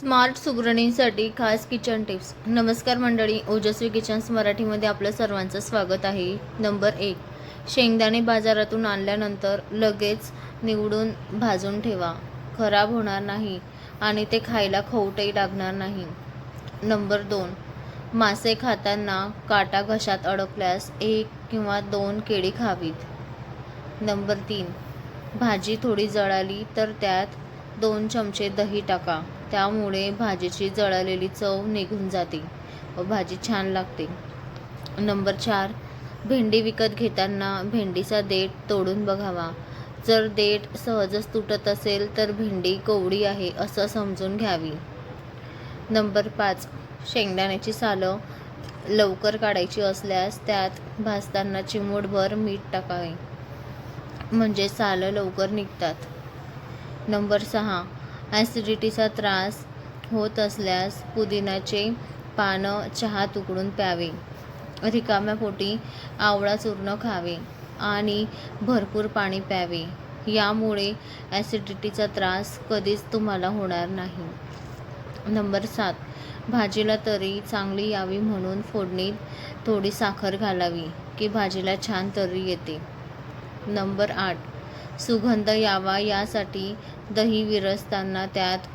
Smart सुगरणींसाठी खास kitchen tips. नमस्कार मंडळी ओजस्वी किचन्स मराठीमध्ये आपलं सर्वांचं स्वागत आहे. नंबर एक शेंगदाणे बाजारातून आणल्यानंतर लगेच निवडून भाजून ठेवा. खराब होणार नाही आणि ते खायला खवटही लागणार नाही. नंबर दोन मासे खाताना काटा घशात अडकल्यास एक किंवा दोन केळी खावीत. नंबर तीन भाजी थोडी जळाली तर त्यात दोन चमचे दही टाका. त्यामुळे भाजीची जळालेली चव निघून जाते व भाजी छान लागते. नंबर चार भेंडी विकत घेताना भेंडीचा देठ तोडून बघावा. जर देठ सहजच तुटत असेल तर भेंडी कोवडी आहे असं समजून घ्यावी. नंबर पाच शेंगदाण्याची सालं लवकर काढायची असल्यास त्यात भाजताना चिमूटभर मीठ टाकावे. म्हणजे सालं लवकर निघतात. नंबर सहा ॲसिडिटीचा त्रास होत असल्यास पुदिनाचे पानं चहात तुकडून प्यावे. रिकाम्या पोटी आवळा चूर्ण खावे आणि भरपूर पाणी प्यावे. यामुळे ॲसिडिटीचा त्रास कधीच तुम्हाला होणार नाही. नंबर सात. भाजीला तरी चांगली यावी म्हणून फोडणीत थोडी साखर घालावी की भाजीला छान तरी येते. नंबर आठ. सुगंध यावा यासाठी दही विरसताना त्यात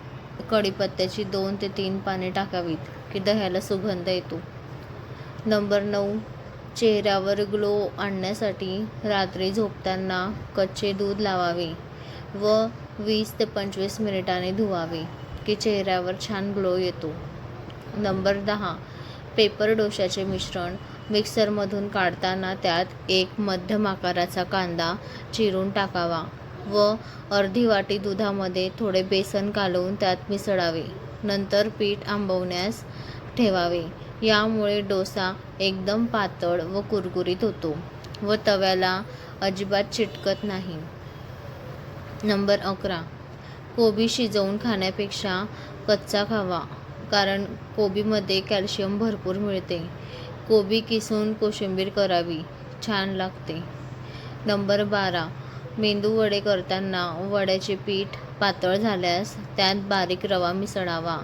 कढीपत्त्याची दोन ते तीन पाने टाकावीत की दह्याला सुगंध येतो. नंबर नऊ चेहऱ्यावर ग्लो आणण्यासाठी रात्री झोपताना कच्चे दूध लावावे व वीस ते पंचवीस मिनिटांनी धुवावे की चेहऱ्यावर छान ग्लो येतो. नंबर दहा पेपर डोशाचे मिश्रण मिक्सरमधून काढताना त्यात एक मध्यम आकाराचा कांदा चिरून टाकावा व अर्धी वाटी दुधामध्ये थोडे बेसन कालवून त्यात मिसळावे. नंतर पीठ आंबवण्यास ठेवावे. यामुळे डोसा एकदम पातळ व कुरकुरीत होतो व तव्याला अजिबात चिटकत नाही. नंबर अकरा. कोबी शिजवून खाण्यापेक्षा कच्चा खावा. कारण कोबीमध्ये कॅल्शियम भरपूर मिळते. कोबी किसून कोशिंबीर करावी छान लागते. नंबर बारा. मेंदू वडे करताना वड्याचे पीठ पातळ झाल्यास त्यात बारीक रवा मिसळावा.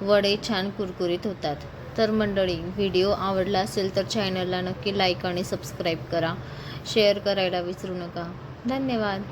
वडे छान कुरकुरीत होतात. तर मंडळी व्हिडिओ आवडला असेल तर चॅनलला नक्की लाईक आणि सबस्क्राईब करा. शेअर करायला विसरू नका. धन्यवाद.